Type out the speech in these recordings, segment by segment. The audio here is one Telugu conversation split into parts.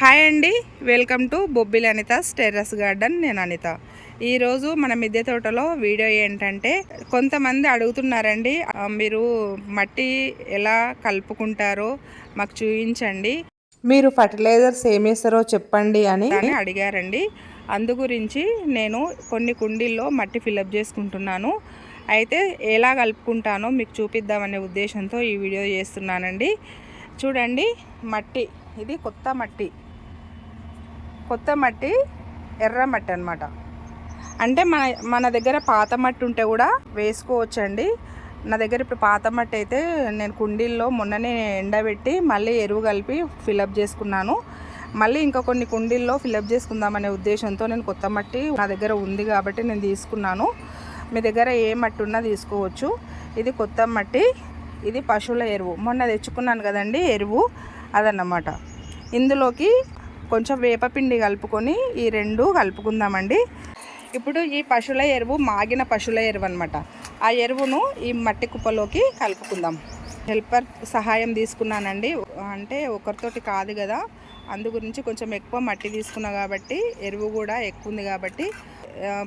హాయ్ అండి. Welcome to Bobbili Anitha terrace garden. నేను అనిత. ఈరోజు మన మిద్దె తోటలో వీడియో ఏంటంటే కొంతమంది అడుగుతున్నారండి మీరు మట్టి ఎలా కలుపుకుంటారో మాకు చూపించండి మీరు ఫర్టిలైజర్స్ ఏమేస్తారో చెప్పండి అని అని అడిగారండి. అందు గురించి నేను కొన్ని కుండీల్లో మట్టి ఫిలప్ చేసుకుంటున్నాను. అయితే ఎలా కలుపుకుంటానో మీకు చూపిద్దామనే ఉద్దేశంతో ఈ వీడియో చేస్తున్నానండి. చూడండి మట్టి. ఇది కొత్త మట్టి. కొత్త మట్టి ఎర్ర మట్టి అనమాట అంటే మన మన దగ్గర పాత మట్టి ఉంటే కూడా వేసుకోవచ్చండి. నా దగ్గర ఇప్పుడు పాత మట్టి అయితే నేను కుండీల్లో మొన్ననే ఎండబెట్టి మళ్ళీ ఎరువు కలిపి ఫిలప్ చేసుకున్నాను. మళ్ళీ ఇంకా కొన్ని కుండీల్లో ఫిలప్ చేసుకుందామనే ఉద్దేశంతో నేను కొత్త మట్టి నా దగ్గర ఉంది కాబట్టి నేను తీసుకున్నాను. మీ దగ్గర ఏ మట్టి ఉన్నా తీసుకోవచ్చు. ఇది కొత్త మట్టి ఇది పశువుల ఎరువు. మొన్న తెచ్చుకున్నాను కదండి ఎరువు అదన్నమాట. ఇందులోకి కొంచెం వేపపిండి కలుపుకొని ఈ రెండు కలుపుకుందామండి. ఇప్పుడు ఈ పశువుల ఎరువు మాగిన పశువుల ఎరువు అనమాట ఆ ఎరువును ఈ మట్టి కుప్పలోకి కలుపుకుందాం. హెల్పర్ సహాయం తీసుకున్నానండి. అంటే ఒకరితోటి కాదు కదా. అందు గురించి కొంచెం ఎక్కువ మట్టి తీసుకున్నా కాబట్టి ఎరువు కూడా ఎక్కువ ఉంది కాబట్టి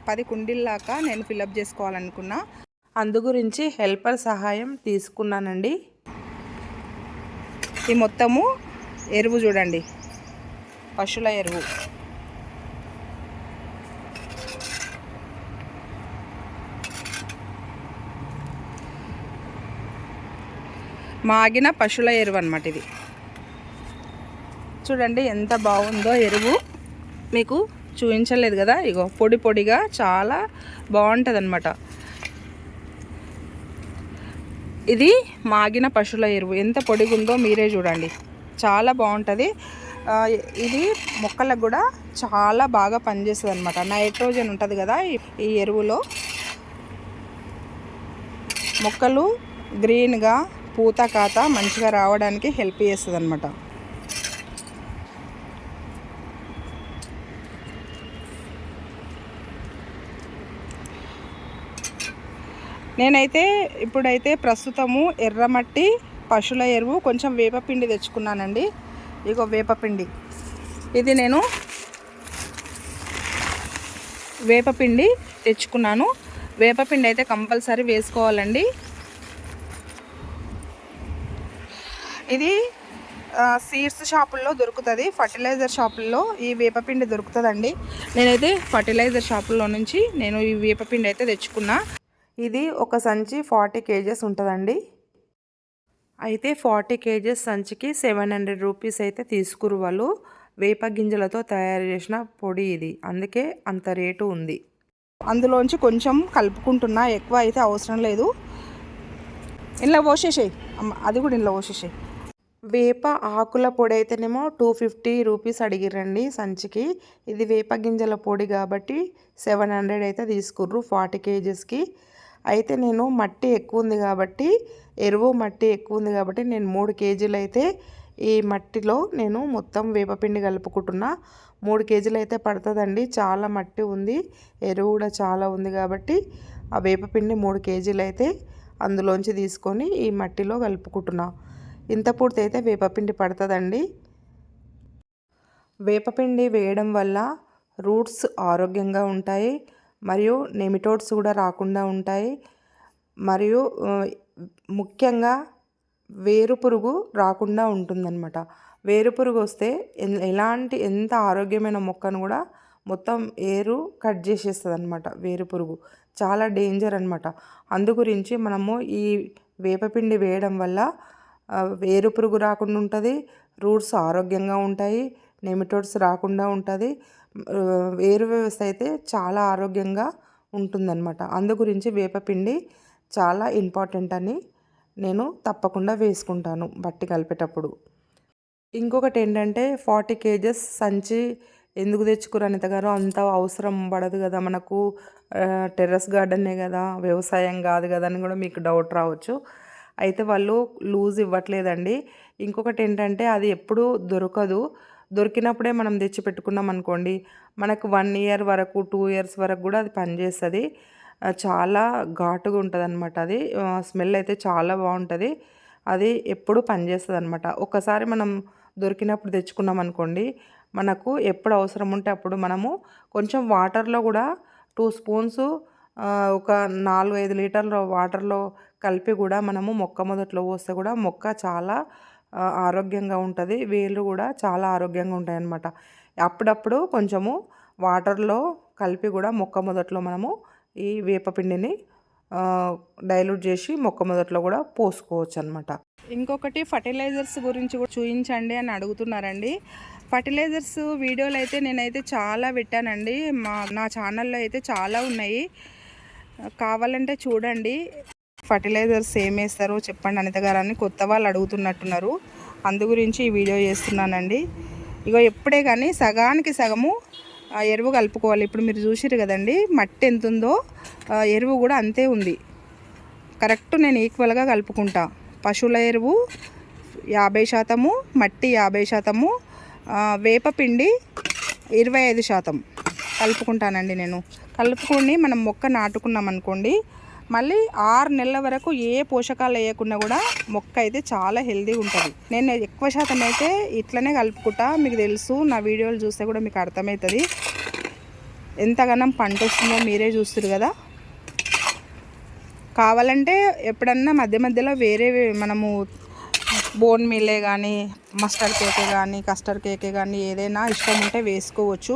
పది కుండీల్లాగా నేను ఫిలప్ చేసుకోవాలనుకున్నా. అందు గురించి హెల్పర్ సహాయం తీసుకున్నానండి. ఈ మొత్తము ఎరువు చూడండి. పశువుల ఎరువు. మాగిన పశువుల ఎరువు అనమాట ఇది. చూడండి ఎంత బాగుందో ఎరువు. మీకు చూపించలేదు కదా ఇగో పొడి పొడిగా చాలా బాగుంటుంది అనమాట ఇది మాగిన పశువుల ఎరువు. ఎంత పొడిగుందో మీరే చూడండి. చాలా బాగుంటుంది. ఇది మొక్కలకు కూడా చాలా బాగా పనిచేస్తుంది అనమాట నైట్రోజన్ ఉంటుంది కదా ఈ- ఎరువులో. మొక్కలు గ్రీన్గా పూత కాత మంచిగా రావడానికి హెల్ప్ చేస్తుంది అనమాట నేనైతే ఇప్పుడైతే ప్రస్తుతము ఎర్రమట్టి పశువుల ఎరువు కొంచెం వేపపిండి తెచ్చుకున్నానండి. ఇగో వేపపిండి. ఇది నేను వేపపిండి తెచ్చుకున్నాను. వేపపిండి అయితే కంపల్సరీ వేసుకోవాలండి. ఇది సీడ్స్ షాపుల్లో దొరుకుతుంది ఫర్టిలైజర్ షాపుల్లో ఈ వేపపిండి దొరుకుతుందండి. నేనైతే ఫర్టిలైజర్ షాపుల్లో నుంచి నేను ఈ వేపపిండి అయితే తెచ్చుకున్నా. ఇది ఒక సంచి ఫార్టీ కేజెస్ ఉంటుందండి. అయితే ఫార్టీ కేజెస్ సంచికి సెవెన్ హండ్రెడ్ రూపీస్ అయితే తీసుకురు వాళ్ళు. వేప గింజలతో తయారు చేసిన పొడి ఇది. అందుకే అంత రేటు ఉంది. అందులోంచి కొంచెం కలుపుకుంటున్నా. ఎక్కువ అయితే అవసరం లేదు. ఇంట్లో పోసేసేయి. అమ్మ అది కూడా ఇంట్లో పోసేసేయి. వేప ఆకుల పొడి అయితేనేమో టూ ఫిఫ్టీ రూపీస్ అడిగిరండి సంచికి. ఇది వేప గింజల పొడి కాబట్టి సెవెన్ హండ్రెడ్ అయితే తీసుకుర్రు ఫార్టీ కేజెస్కి. అయితే నేను మట్టి ఎక్కువ ఉంది కాబట్టి ఎరువు మట్టి ఎక్కువ ఉంది కాబట్టి నేను మూడు కేజీలు అయితే ఈ మట్టిలో నేను మొత్తం వేపపిండి కలుపుకుంటున్నా. మూడు కేజీలు అయితే పడుతుందండి. చాలా మట్టి ఉంది. ఎరువు కూడా చాలా ఉంది కాబట్టి ఆ వేపపిండి మూడు కేజీలు అయితే అందులోంచి తీసుకొని ఈ మట్టిలో కలుపుకుంటున్నా. ఇంత పూర్తి అయితే వేపపిండి పడుతుందండి. వేపపిండి వేయడం వల్ల రూట్స్ ఆరోగ్యంగా ఉంటాయి. మరియు నెమిటోడ్స్ కూడా రాకుండా ఉంటాయి. మరియు ముఖ్యంగా వేరు పురుగు రాకుండా ఉంటుందన్నమాట. వేరు పురుగు వస్తే ఎలాంటి ఎంత ఆరోగ్యమైన మొక్కను కూడా మొత్తం ఏరు కట్ చేసేస్తుంది అనమాట వేరు పురుగు. చాలా డేంజర్ అనమాట అందు గురించి మనము ఈ వేపపిండి వేయడం వల్ల వేరు పురుగు రాకుండా ఉంటుంది రూట్స్ ఆరోగ్యంగా ఉంటాయి నెమిటోడ్స్ రాకుండా ఉంటుంది వేరు వ్యవస్థ అయితే చాలా ఆరోగ్యంగా ఉంటుందన్నమాట. అందు గురించి వేపపిండి చాలా ఇంపార్టెంట్ అని నేను తప్పకుండా వేసుకుంటాను బట్టి కలిపేటప్పుడు. ఇంకొకటి ఏంటంటే ఫార్టీ కేజెస్ సంచి ఎందుకు తెచ్చుకురు అనిత గారు? అంత అవసరం పడదు కదా మనకు. టెర్రస్ గార్డెనే కదా వ్యవసాయం కాదు కదా అని కూడా మీకు డౌట్ రావచ్చు. అయితే వాళ్ళు లూజ్ ఇవ్వట్లేదండి. ఇంకొకటి ఏంటంటే అది ఎప్పుడు దొరకదు. దొరికినప్పుడే మనం తెచ్చి పెట్టుకున్నాం అనుకోండి మనకు వన్ ఇయర్ వరకు టూ ఇయర్స్ వరకు కూడా అది పనిచేస్తుంది చాలా ఘాటుగా ఉంటుంది అనమాట అది స్మెల్ అయితే చాలా బాగుంటుంది. అది ఎప్పుడు పనిచేస్తుంది అనమాట ఒకసారి మనం దొరికినప్పుడు తెచ్చుకున్నాం అనుకోండి మనకు ఎప్పుడు అవసరం ఉంటే అప్పుడు మనము కొంచెం వాటర్లో కూడా టూ స్పూన్స్ ఒక నాలుగు ఐదు లీటర్ల వాటర్లో కలిపి కూడా మనము మొక్క మొదట్లో పోస్తే కూడా మొక్క చాలా ఆరోగ్యంగా ఉంటుంది. వేళ్ళు కూడా చాలా ఆరోగ్యంగా ఉంటాయి అన్నమాట అప్పుడప్పుడు కొంచెము వాటర్లో కలిపి కూడా మొక్క మొదట్లో మనము ఈ వేపపిండిని డైల్యూట్ చేసి మొక్క మొదట్లో కూడా పోసుకోవచ్చు అనమాట ఇంకొకటి ఫర్టిలైజర్స్ గురించి కూడా చూపించండి అని అడుగుతున్నారండి. ఫర్టిలైజర్స్ వీడియోలు అయితే నేనైతే చాలా పెట్టానండి. మా నా ఛానల్లో అయితే చాలా ఉన్నాయి. కావాలంటే చూడండి. ఫర్టిలైజర్స్ ఏం వేస్తారో చెప్పండి అనిత గారు అని కొత్త వాళ్ళు అడుగుతున్నట్టున్నారు. అందు గురించి ఈ వీడియో చేస్తున్నానండి. ఇగో ఎప్పుడే కానీ సగానికి సగము ఎరువు కలుపుకోవాలి. ఇప్పుడు మీరు చూసిరు కదండి మట్టి ఎంత ఉందో ఎరువు కూడా అంతే ఉంది. కరెక్ట్ నేను ఈక్వల్గా కలుపుకుంటా. పశువుల ఎరువు యాభై శాతము మట్టి యాభై శాతము వేపపిండి ఇరవై ఐదు శాతం కలుపుకుంటానండి నేను. కలుపుకొని మనం మొక్క నాటుకున్నాం అనుకోండి మళ్ళీ ఆరు నెలల వరకు ఏ పోషకాలు వేయకుండా కూడా మొక్క అయితే చాలా హెల్దీగా ఉంటుంది. నేను ఎక్కువ శాతం అయితే ఇట్లనే కలుపుకుంటా. మీకు తెలుసు నా వీడియోలు చూస్తే కూడా మీకు అర్థమవుతుంది. ఎంతగానం పంట వస్తుందో మీరే చూస్తారు కదా. కావాలంటే ఎప్పుడన్నా మధ్య మధ్యలో వేరే మనము బోన్ మిల్లే కానీ మస్టర్డ్ కేకే కానీ కస్టర్డ్ కేకే కానీ ఏదైనా ఇష్టం ఉంటే వేసుకోవచ్చు.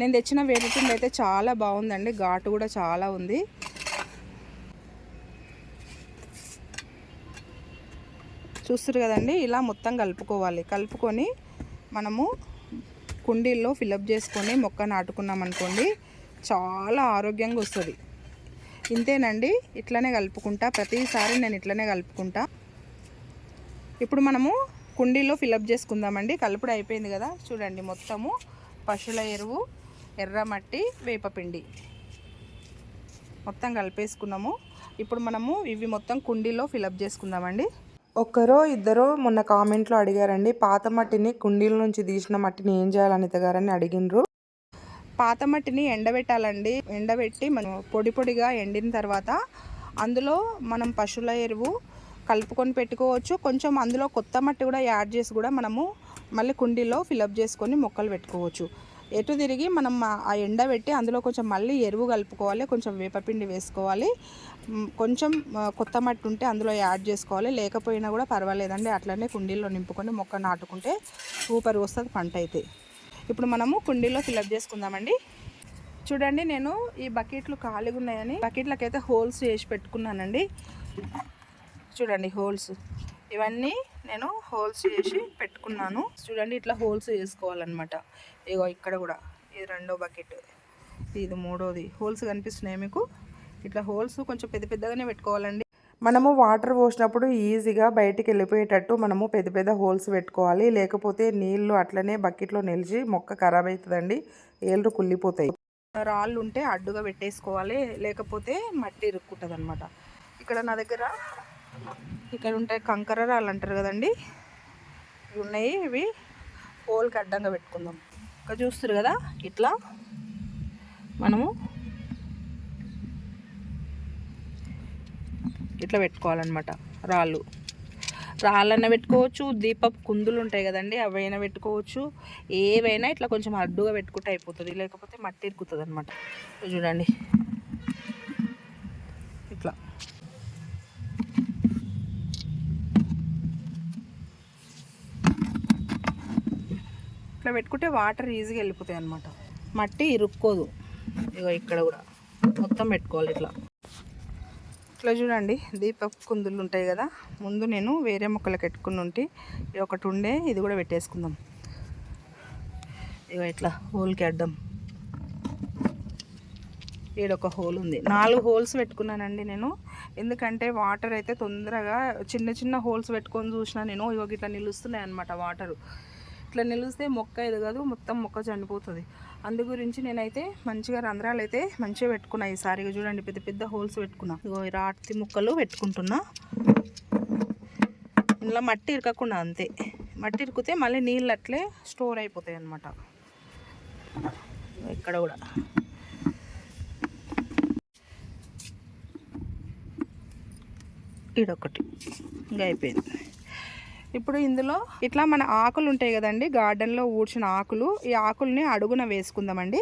నేను తెచ్చిన వేరుపిండి అయితే చాలా బాగుందండి ఘాటు కూడా చాలా ఉంది. చూస్తారు కదండి ఇలా మొత్తం కలుపుకోవాలి. కలుపుకొని మనము కుండీల్లో ఫిలప్ చేసుకొని మొక్క నాటుకున్నాం అనుకోండి చాలా ఆరోగ్యంగా వస్తుంది. ఇంతేనండి ఇట్లనే కలుపుకుంటా. ప్రతిసారి నేను ఇట్లనే కలుపుకుంటా. ఇప్పుడు మనము కుండీలో ఫిలప్ చేసుకుందామండి. కలుపుడు అయిపోయింది కదా చూడండి మొత్తము. పశువుల ఎరువు ఎర్రమట్టి వేపపిండి. మొత్తం కలిపేసుకున్నాము. ఇప్పుడు మనము ఇవి మొత్తం కుండీలో ఫిలప్ చేసుకుందామండి. ఒక్కరో ఇద్దరో మొన్న కామెంట్లో అడిగారండి పాత మట్టిని కుండీల నుంచి తీసిన మట్టిని ఏం చేయాలి అనిత గారని అడిగినరు పాత మట్టిని ఎండబెట్టాలండి. ఎండబెట్టి మనం పొడి పొడిగా ఎండిన తర్వాత అందులో మనం పశువుల ఎరువు కలుపుకొని పెట్టుకోవచ్చు. కొంచెం అందులో కొత్త మట్టి కూడా యాడ్ చేసి కూడా మనము మళ్ళీ కుండీలో ఫిలప్ చేసుకొని మొక్కలు పెట్టుకోవచ్చు. ఎటు తిరిగి మనం ఆ- ఎండబెట్టి అందులో కొంచెం మళ్ళీ ఎరువు కలుపుకోవాలి కొంచెం వేపపిండి వేసుకోవాలి. కొంచెం కొత్త మట్టి ఉంటే అందులో యాడ్ చేసుకోవాలి. లేకపోయినా కూడా పర్వాలేదండి అట్లనే కుండీలో నింపుకొని మొక్క నాటుకుంటే సూపర్ వస్తుంది పంట అయితే. ఇప్పుడు మనము కుండీలో ఫిలప్ చేసుకుందామండి. చూడండి నేను ఈ బకెట్లు ఖాళీగా ఉన్నాయని బకెట్లకైతే హోల్స్ చేసి పెట్టుకున్నానండి. చూడండి హోల్స్. ఇవన్నీ నేను హోల్స్ చేసి పెట్టుకున్నాను. చూడండి ఇట్లా హోల్స్ చేసుకోవాలన్నమాట. ఇగో ఇక్కడ కూడా ఇది రెండో బకెట్ ఇది మూడోది. హోల్స్ కనిపిస్తున్నాయి మీకు? ఇట్లా హోల్స్ కొంచెం పెద్ద పెద్దగానే పెట్టుకోవాలండి. మనము వాటర్ పోసినప్పుడు ఈజీగా బయటికి వెళ్ళిపోయేటట్టు మనము పెద్ద పెద్ద హోల్స్ పెట్టుకోవాలి. లేకపోతే నీళ్ళు అట్లనే బకెట్లో నిలిచి మొక్క ఖరాబ్ అవుతుందండి ఏళ్ళు కుళ్ళిపోతాయి. రాళ్ళు ఉంటే అడ్డుగా పెట్టేసుకోవాలి. లేకపోతే మట్టి ఇరుక్కుంటుంది అనమాట ఇక్కడ నా దగ్గర ఇక్కడ ఉంటాయి కంకర రాళ్ళు అంటారు కదండి. ఇవి ఉన్నాయి ఇవి హోల్కి అడ్డంగా పెట్టుకుందాం. ఇక్కడ చూస్తారు కదా ఇట్లా మనము ఇట్లా పెట్టుకోవాలన్నమాట రాళ్ళు. రాళ్ళైనా పెట్టుకోవచ్చు దీపపు కుందులు ఉంటాయి కదండి అవైనా పెట్టుకోవచ్చు. ఏవైనా ఇట్లా కొంచెం అడ్డుగా పెట్టుకుంటే అయిపోతుంది లేకపోతే మట్టి ఇరుకుతుంది అనమాట చూడండి. ఇట్లా పెట్టుకుంటే వాటర్ ఈజీగా వెళ్ళిపోతాయి అనమాట మట్టి ఇరుక్కోదు. ఇగో ఇక్కడ కూడా. మొత్తం పెట్టుకోవాలి ఇట్లా. ఇట్లా చూడండి దీపపు కుందులు ఉంటాయి కదా. ముందు నేను వేరే మొక్కలకు పెట్టుకుని ఉంటే ఇది ఒకటి ఉండే ఇది కూడా పెట్టేసుకుందాం. ఇగో ఇట్లా హోల్కి అడ్డం. ఒక హోల్ ఉంది. నాలుగు హోల్స్ పెట్టుకున్నానండి నేను. ఎందుకంటే వాటర్ అయితే తొందరగా చిన్న చిన్న హోల్స్ పెట్టుకొని చూసిన నేను ఇగో ఇట్లా నిలుస్తున్నాయి అనమాట వాటరు. ఇట్లా నిలిస్తే మొక్క ఎదగదు మొత్తం మొక్క చనిపోతుంది. అందు గురించి నేనైతే మంచిగా రంధ్రాలు అయితే మంచిగా పెట్టుకున్నా ఈసారి. చూడండి పెద్ద పెద్ద హోల్స్ పెట్టుకున్నా. ఇగో రాతి ముక్కలు పెట్టుకుంటున్నా. ఇందులో మట్టి ఇరకకుండా అంతే. మట్టి ఇరికితే మళ్ళీ నీళ్ళు అట్లే స్టోర్ అయిపోతాయి అన్నమాట. ఇక్కడ కూడా. ఈడొకటి ఇంకా అయిపోయింది. ఇప్పుడు ఇందులో ఇట్లా మన ఆకులు ఉంటాయి కదండి గార్డెన్లో ఊడ్చిన ఆకులు ఈ ఆకుల్ని అడుగున వేసుకుందామండి.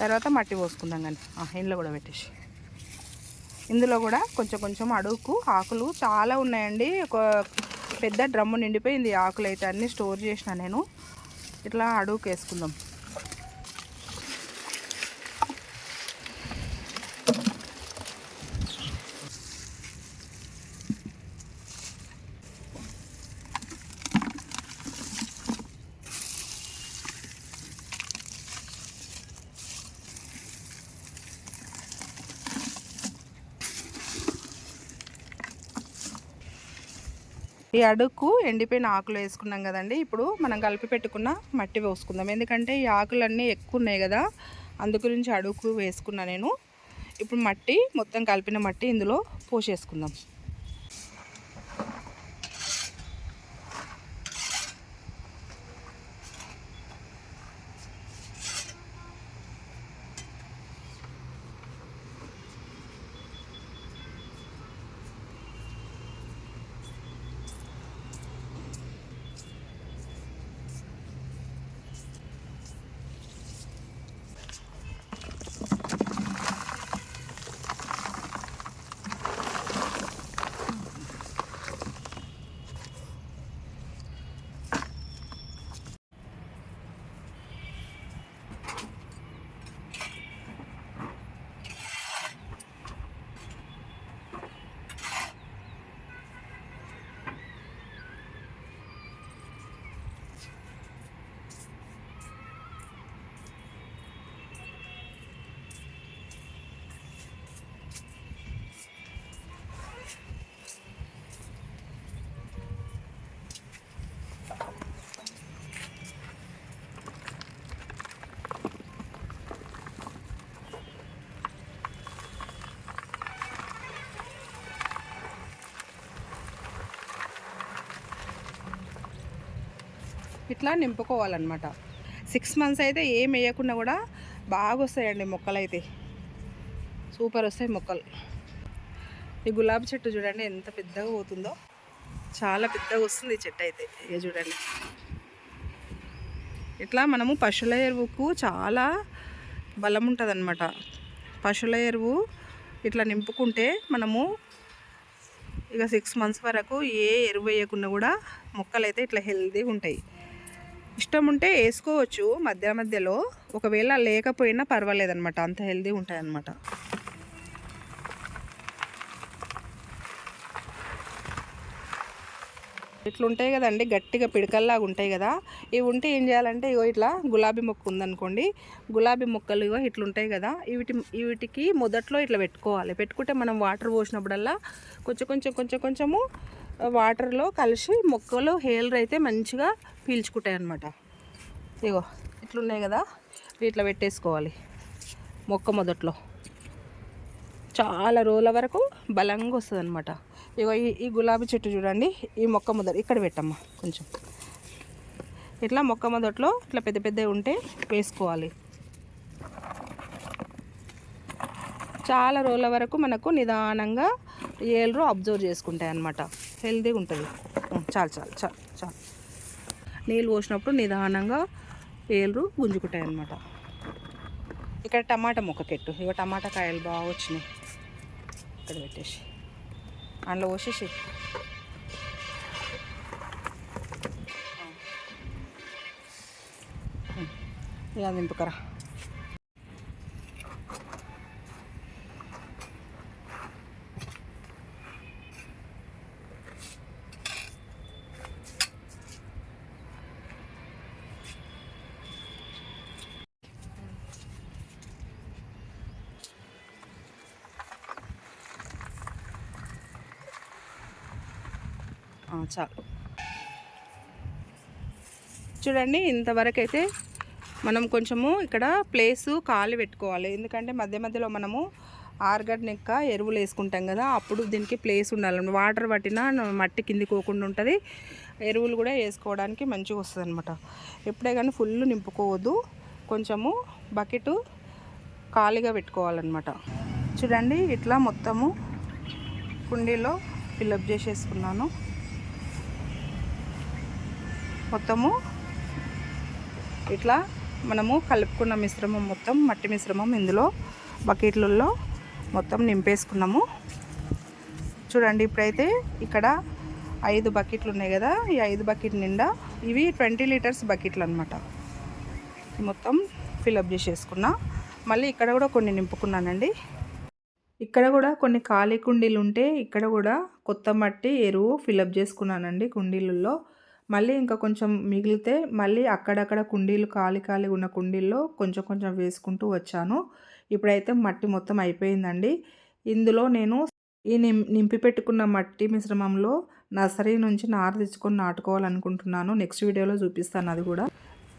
తర్వాత మట్టి పోసుకుందాం కానీ. ఇందులో కూడా పెట్టేసి. ఇందులో కూడా కొంచెం కొంచెం అడుగుకు ఆకులు చాలా ఉన్నాయండి. ఒక పెద్ద డ్రమ్ము నిండిపోయింది ఆకులు అయితే అన్నీ స్టోర్ చేసిన నేను. ఇట్లా అడుగుకు వేసుకుందాం. ఈ అడుక్కు ఎండిపోయిన ఆకులు వేసుకున్నాం కదండి. ఇప్పుడు మనం కలిపి పెట్టుకున్న మట్టి పోసుకుందాం. ఎందుకంటే ఈ ఆకులన్నీ ఎక్కువ ఉన్నాయి కదా అందు గురించి అడుగు వేసుకున్నా నేను. ఇప్పుడు మట్టి మొత్తం కలిపిన మట్టి ఇందులో పోసేసుకుందాం. ఇట్లా నింపుకోవాలన్నమాట. సిక్స్ మంత్స్ అయితే ఏం వేయకుండా కూడా బాగా వస్తాయండి మొక్కలు అయితే సూపర్ వస్తాయి మొక్కలు. ఈ గులాబీ చెట్టు చూడండి ఎంత పెద్దగా పోతుందో. చాలా పెద్దగా వస్తుంది ఈ చెట్టు అయితే. ఇక చూడండి. ఇట్లా మనము పశువుల ఎరువుకు చాలా బలం ఉంటుంది అనమాట పశువుల ఎరువు ఇట్లా నింపుకుంటే మనము ఇక సిక్స్ మంత్స్ వరకు ఏ ఎరువు వేయకుండా కూడా మొక్కలు అయితే ఇట్లా హెల్తీగా ఉంటాయి. ఇష్టం ఉంటే వేసుకోవచ్చు మధ్య మధ్యలో. ఒకవేళ లేకపోయినా పర్వాలేదన్నమాట. అంత హెల్దీ ఉంటాయి అన్నమాట ఇట్లా ఉంటాయి కదండి గట్టిగా పిడకల్లాగా ఉంటాయి కదా. ఇవి ఉంటే ఏం చేయాలంటే ఇగో ఇట్లా గులాబీ మొక్క ఉందనుకోండి. గులాబీ మొక్కలు ఇగో ఇట్లా ఉంటాయి కదా. వీటి వీటికి మొదట్లో ఇట్లా పెట్టుకోవాలి. పెట్టుకుంటే మనం వాటర్ పోసినప్పుడల్లా కొంచెం కొంచెం కొంచెం కొంచెము వాటర్లో కలిసి మొక్కలు హేలర్ అయితే మంచిగా పీల్చుకుంటాయి అన్నమాట ఇగో ఇట్లున్నాయి కదా ఇట్లా పెట్టేసుకోవాలి మొక్క మొదట్లో. చాలా రోజుల వరకు బలంగా వస్తుంది అనమాట ఇగో ఈ ఈ గులాబీ చెట్టు చూడండి ఈ మొక్క మొదలు ఇక్కడ పెట్టమ్మా కొంచెం. ఇట్లా మొక్క మొదట్లో ఇట్లా పెద్ద పెద్దవి ఉంటే వేసుకోవాలి. చాలా రోజుల వరకు మనకు నిదానంగా ఏళ్ళు అబ్జర్వ్ చేసుకుంటాయి అన్నమాట హెల్దీగా ఉంటుంది. చాలు చాలు చాలు చాలు. నీళ్ళు పోసినప్పుడు నిదానంగా ఏళ్ళు గుంజుకుంటాయి అన్నమాట ఇక్కడ టమాటా మొక్క కెట్టు ఇక టమాటా కాయలు బాగా వచ్చినాయి. ఇక్కడ పెట్టేసి. అందులో పోసేసి. ఇక దింపుకరా చాలు చూడండి ఇంతవరకు అయితే మనం కొంచెము ఇక్కడ ప్లేసు ఖాళీ పెట్టుకోవాలి. ఎందుకంటే మధ్య మధ్యలో మనము ఆర్గానిక్ ఎరువులు వేసుకుంటాం కదా అప్పుడు దీనికి ప్లేస్ ఉండాలి. వాటర్ పట్టినా మట్టి కింది పోకుండా ఉంటుంది. ఎరువులు కూడా వేసుకోవడానికి మంచిగా వస్తుంది అనమాట ఎప్పుడే కానీ ఫుల్ నింపుకోవద్దు. కొంచెము బకెట్ ఖాళీగా పెట్టుకోవాలన్నమాట. చూడండి ఇట్లా మొత్తము కుండీలో ఫిల్అప్ చేసేసుకున్నాను. మొత్తము ఇట్లా మనము కలుపుకున్న మిశ్రమం మొత్తం మట్టి మిశ్రమం ఇందులో బకెట్లలో మొత్తం నింపేసుకున్నాము. చూడండి ఇప్పుడైతే ఇక్కడ ఐదు బకెట్లు ఉన్నాయి కదా ఈ ఐదు బకెట్ నిండా ఇవి ట్వంటీ లీటర్స్ బకెట్లు అనమాట మొత్తం ఫిలప్ చేసేసుకున్నా. మళ్ళీ ఇక్కడ కూడా కొన్ని నింపుకున్నానండి. ఇక్కడ కూడా కొన్ని ఖాళీ కుండీలు ఉంటే ఇక్కడ కూడా కొత్త మట్టి ఎరువు ఫిలప్ చేసుకున్నానండి కుండీలలో. మళ్ళీ ఇంకా కొంచెం మిగిలితే మళ్ళీ అక్కడక్కడ కుండీలు ఖాళీ ఖాళీ ఉన్న కుండీల్లో కొంచెం కొంచెం వేసుకుంటూ వచ్చాను. ఇప్పుడైతే మట్టి మొత్తం అయిపోయిందండి. ఇందులో నేను ఈ నిం నింపి పెట్టుకున్న మట్టి మిశ్రమంలో నర్సరీ నుంచి నార తెచ్చుకొని నాటుకోవాలనుకుంటున్నాను. నెక్స్ట్ వీడియోలో చూపిస్తాను అది కూడా.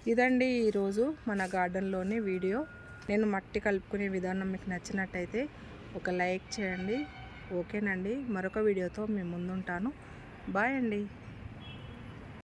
ఇదండి ఈరోజు మన గార్డెన్లోని వీడియో. నేను మట్టి కలుపుకునే విధానం మీకు నచ్చినట్టయితే ఒక లైక్ చేయండి. ఓకేనండి. మరొక వీడియోతో మేము ముందుంటాను. బాయ్ అండి.